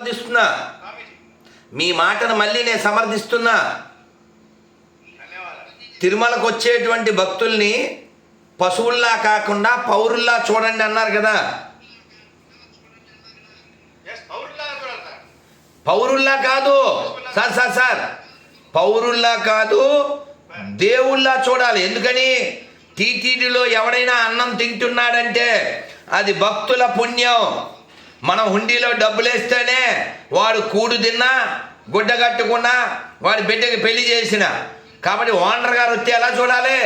సమర్థిస్తున్నా. మీ మాటను మళ్ళీ నేను సమర్థిస్తున్నా. తిరుమలకు వచ్చేటువంటి భక్తుల్ని పశువుల్లా కాకుండా పౌరుల్లా చూడండి అన్నారు కదా. పౌరుల్లా కాదు. Sir sir sir. పౌరుల్లా కాదు దేవుళ్ళా చూడాలి. ఎందుకని? టీటీడీలో ఎవడైనా అన్నం తింటున్నాడంటే అది భక్తుల పుణ్యం. మనం హుండీలో డబ్బులు వేస్తేనే వాడు కూడు తిన్నా గుడ్డ కట్టుకున్నా వాడి బిడ్డకి పెళ్ళి చేసిన. కాబట్టి ఓనర్ గారు వస్తే ఎలా చూడాలి?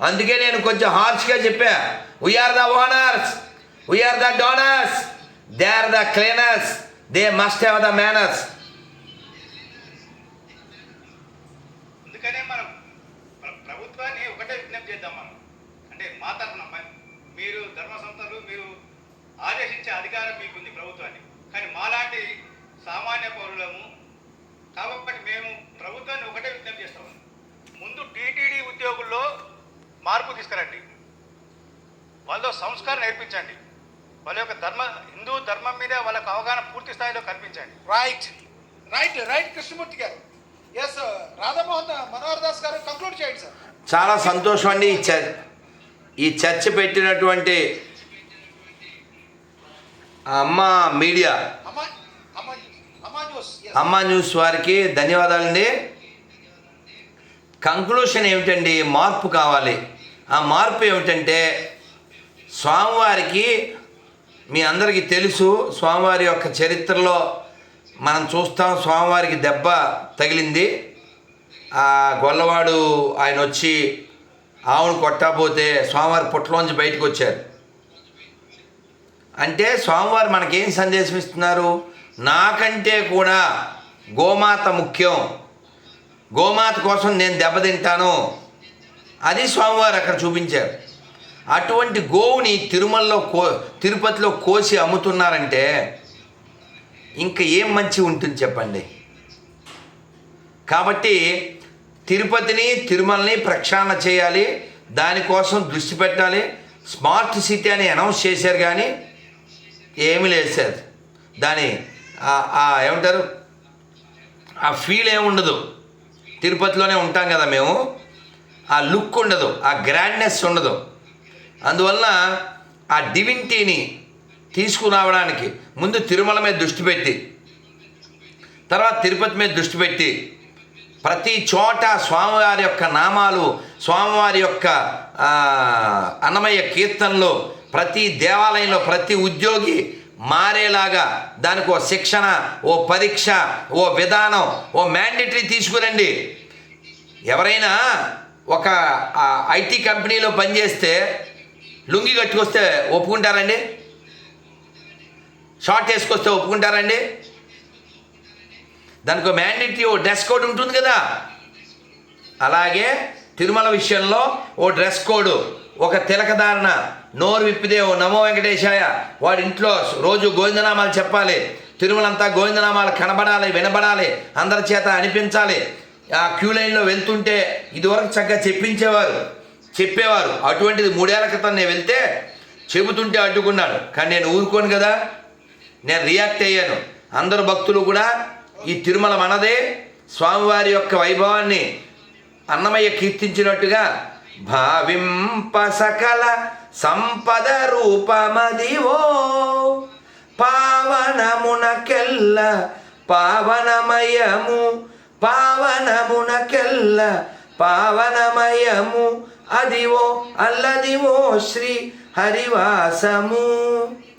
అందుకే నేను కొంచెం హార్ష్గా చెప్పా. We are the owners we are the donors they are the cleaners they must have the manners అందుకనే మనం ప్రభుత్వాన్ని ఒకటే విజ్ఞప్తి చేద్దాం మనం. అంటే మా తరఫున మీరు ధర్మ సంస్థలు మీరు ఆదేశించే అధికారం మీకుంది ప్రభుత్వాన్ని. కానీ మాలాంటి సామాన్య పౌరులము కాబట్టి మేము ప్రభుత్వాన్ని ఒకటే విజ్ఞప్తి చేస్తాము ముందు టీటీడీ ఉద్యోగుల్లో మార్పు తీసుకురండి. వాళ్ళలో సంస్కారం నేర్పించండి. వాళ్ళ యొక్క ధర్మ హిందూ ధర్మం మీద వాళ్ళకు అవగాహన పూర్తి స్థాయిలో కల్పించండి. రైట్ రైట్ రైట్ కృష్ణమూర్తి గారు. ఎస్ రాధామోహన్ మనోహర్ దాస్ గారు కంక్లూడ్ చేయండి సార్ చాలా సంతోషం అండి. ఈ చర్చ పెట్టినటువంటి ఆ అమ్మ మీడియా అమ్మ న్యూస్ వారికి ధన్యవాదాలండి కంక్లూషన్ ఏమిటండి? మార్పు కావాలి. ఆ మార్పు ఏమిటంటే స్వామివారికి మీ అందరికీ తెలుసు స్వామివారి యొక్క చరిత్రలో మనం చూస్తాం స్వామివారికి దెబ్బ తగిలింది. ఆ గొల్లవాడు ఆయన వచ్చి ఆవును కొట్టకపోతే స్వామివారి పుట్టలోంచి బయటకు వచ్చారు. అంటే స్వామివారు మనకేం సందేశం ఇస్తున్నారు? నాకంటే కూడా గోమాత ముఖ్యం. గోమాత కోసం నేను దెబ్బతింటాను అది స్వామివారు అక్కడ చూపించారు. అటువంటి గోవుని తిరుమలలో కో తిరుపతిలో కోసి అమ్ముతున్నారంటే ఇంకా ఏం మంచి ఉంటుంది చెప్పండి? కాబట్టి తిరుపతిని తిరుమలని ప్రక్షాళన చేయాలి. దానికోసం దృష్టి పెట్టాలి. స్మార్ట్ సిటీ అని అనౌన్స్ చేశారు కానీ ఏమీ లేదు సార్. దాని ఆ- ఏమంటారు? ఆ ఫీల్ ఏముండదు తిరుపతిలోనే ఉంటాం కదా మేము. ఆ లుక్ ఉండదు. ఆ గ్రాండ్నెస్ ఉండదు. అందువలన ఆ డివినిటీని తీసుకురావడానికి ముందు తిరుమల మీద దృష్టి పెట్టి తర్వాత తిరుపతి మీద దృష్టి పెట్టి ప్రతి చోట స్వామివారి యొక్క నామాలు స్వామివారి యొక్క అన్నమయ్య కీర్తనలు ప్రతి దేవాలయంలో ప్రతి ఉద్యోగి మారేలాగా దానికి ఓ శిక్షణ ఓ పరీక్ష ఓ విధానం ఓ మ్యాండేటరీ తీసుకురండి. ఎవరైనా ఒక ఐటీ కంపెనీలో పనిచేస్తే లుంగి కట్టుకొస్తే ఒప్పుకుంటారండి? షార్ట్ వేసుకొస్తే ఒప్పుకుంటారండి? దానికి మ్యాండేటరీ ఓ డ్రెస్ కోడ్ ఉంటుంది కదా. అలాగే తిరుమల విషయంలో ఓ డ్రెస్ కోడ్ ఒక తిలకధారణ నోరు విప్పితే ఓ నమో వెంకటేశాయ వాడి ఇంట్లో రోజు గోవిందనామాలు చెప్పాలి. తిరుమలంతా గోవిందనామాలు కనబడాలి వినబడాలి అందరి చేత అనిపించాలి. ఆ క్యూ లైన్లో వెళ్తుంటే ఇదివరకు చక్కగా చెప్పించేవారు చెప్పేవారు. అటువంటిది మూడేళ్ళ క్రితం నేను వెళ్తే చెబుతుంటే అడ్డుకున్నాడు. కానీ నేను ఊరుకోను కదా. నేను రియాక్ట్ అయ్యాను. అందరు భక్తులు కూడా ఈ తిరుమల మనదే స్వామివారి యొక్క వైభవాన్ని అన్నమయ్య కీర్తించినట్టుగా భావింప సకల సంపద రూపమదివో. పావనమునకెల్ల పావనమయము పావనమునకెల్ల పావనమయము అదివో అల్లదివో శ్రీ హరివాసము.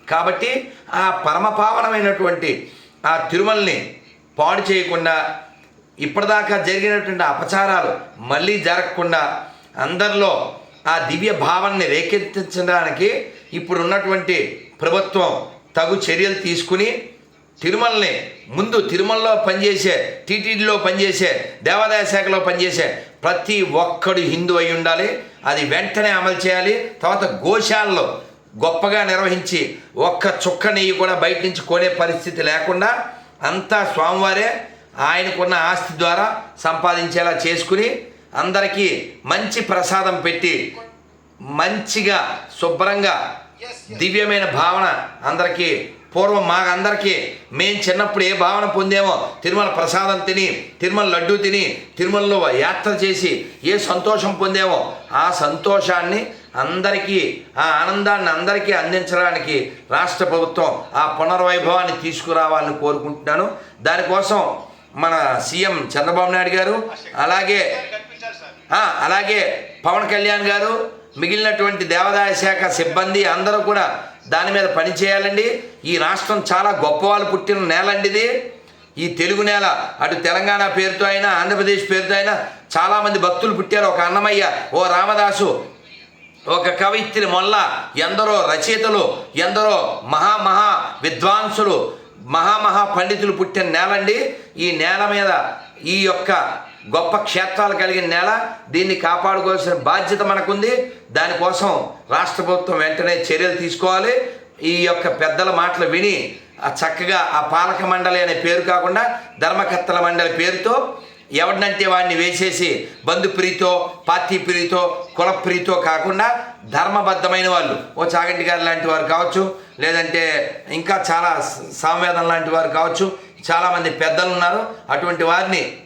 కాబట్టి ఆ పరమ పావనమైనటువంటి ఆ తిరుమలని పాడు చేయకుండా ఇప్పటిదాకా జరిగినటువంటి అపచారాలు మళ్ళీ జరగకుండా అందరిలో ఆ దివ్య భావాన్ని రేకెత్తించడానికి ఇప్పుడు ఉన్నటువంటి ప్రభుత్వం తగు చర్యలు తీసుకుని తిరుమలని ముందు తిరుమలలో పనిచేసే టీటీడీలో పనిచేసే దేవాదాయ శాఖలో పనిచేసే ప్రతి ఒక్కడు హిందూ అయి ఉండాలి. అది వెంటనే అమలు చేయాలి. తర్వాత గోశాలలో గొప్పగా నిర్వహించి ఒక్క చుక్క నెయ్యి కూడా బయట నుంచి కొనే పరిస్థితి లేకుండా అంతా స్వామివారే ఆయనకున్న ఆస్తి ద్వారా సంపాదించేలా చేసుకుని అందరికీ మంచి ప్రసాదం పెట్టి మంచిగా శుభ్రంగా దివ్యమైన భావన అందరికీ పూర్వం మాకందరికీ మేము చిన్నప్పుడు ఏ భావన పొందేమో తిరుమల ప్రసాదం తిని తిరుమల లడ్డు తిని తిరుమలలో యాత్ర చేసి ఏ సంతోషం పొందేమో ఆ సంతోషాన్ని అందరికీ ఆ ఆనందాన్ని అందరికీ అందించడానికి రాష్ట్ర ప్రభుత్వం ఆ పునర్వైభవాన్ని తీసుకురావాలని కోరుకుంటున్నాను. దానికోసం మన సీఎం చంద్రబాబు నాయుడు గారు అలాగే అలాగే పవన్ కళ్యాణ్ గారు మిగిలినటువంటి దేవాదాయ శాఖ సిబ్బంది అందరూ కూడా దాని మీద పనిచేయాలండి ఈ రాష్ట్రం చాలా గొప్ప వాళ్ళు పుట్టిన నేలండి ఇది. ఈ తెలుగు నేల అటు తెలంగాణ పేరుతో అయినా ఆంధ్రప్రదేశ్ పేరుతో అయినా చాలామంది భక్తులు పుట్టారు. ఒక అన్నమయ్య ఓ రామదాసు ఒక కవిత్రి మొల్ల ఎందరో రచయితలు ఎందరో మహామహా విద్వాంసులు మహామహా పండితులు పుట్టిన నేలండి. ఈ నేల మీద ఈ యొక్క గొప్ప క్షేత్రాలు కలిగిన నేల దీన్ని కాపాడుకోవాల్సిన బాధ్యత మనకుంది. దానికోసం రాష్ట్ర ప్రభుత్వం వెంటనే చర్యలు తీసుకోవాలి. ఈ యొక్క పెద్దల మాటలు విని చక్కగా ఆ పాలక మండలి అనే పేరు కాకుండా ధర్మకర్తల మండలి పేరుతో ఎవరినంటే వాడిని వేసేసి బంధుప్రీతో పార్టీ ప్రీతో కుల ప్రీతో కాకుండా ధర్మబద్ధమైన వాళ్ళు. ఓ చాగంటి గారు లాంటి వారు కావచ్చు లేదంటే ఇంకా చాలా స- సామవేదం లాంటి వారు కావచ్చు చాలామంది పెద్దలు ఉన్నారు. అటువంటి వారిని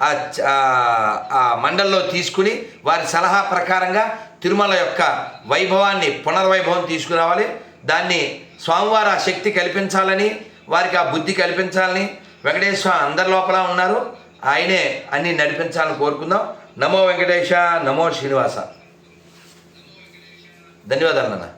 ఆ చ- ఆ- తీసుకుని వారి సలహా ప్రకారంగా తిరుమల యొక్క వైభవాన్ని పునర్వైభవం తీసుకురావాలి. దాన్ని స్వామివారు ఆ శక్తి కల్పించాలని వారికి ఆ బుద్ధి కల్పించాలని వెంకటేశ్వర అందరి లోపల ఉన్నారు. ఆయనే అన్ని నడిపించాలని కోరుకుందాం. నమో వెంకటేశ నమో శ్రీనివాస. ధన్యవాదాలు నాన్న.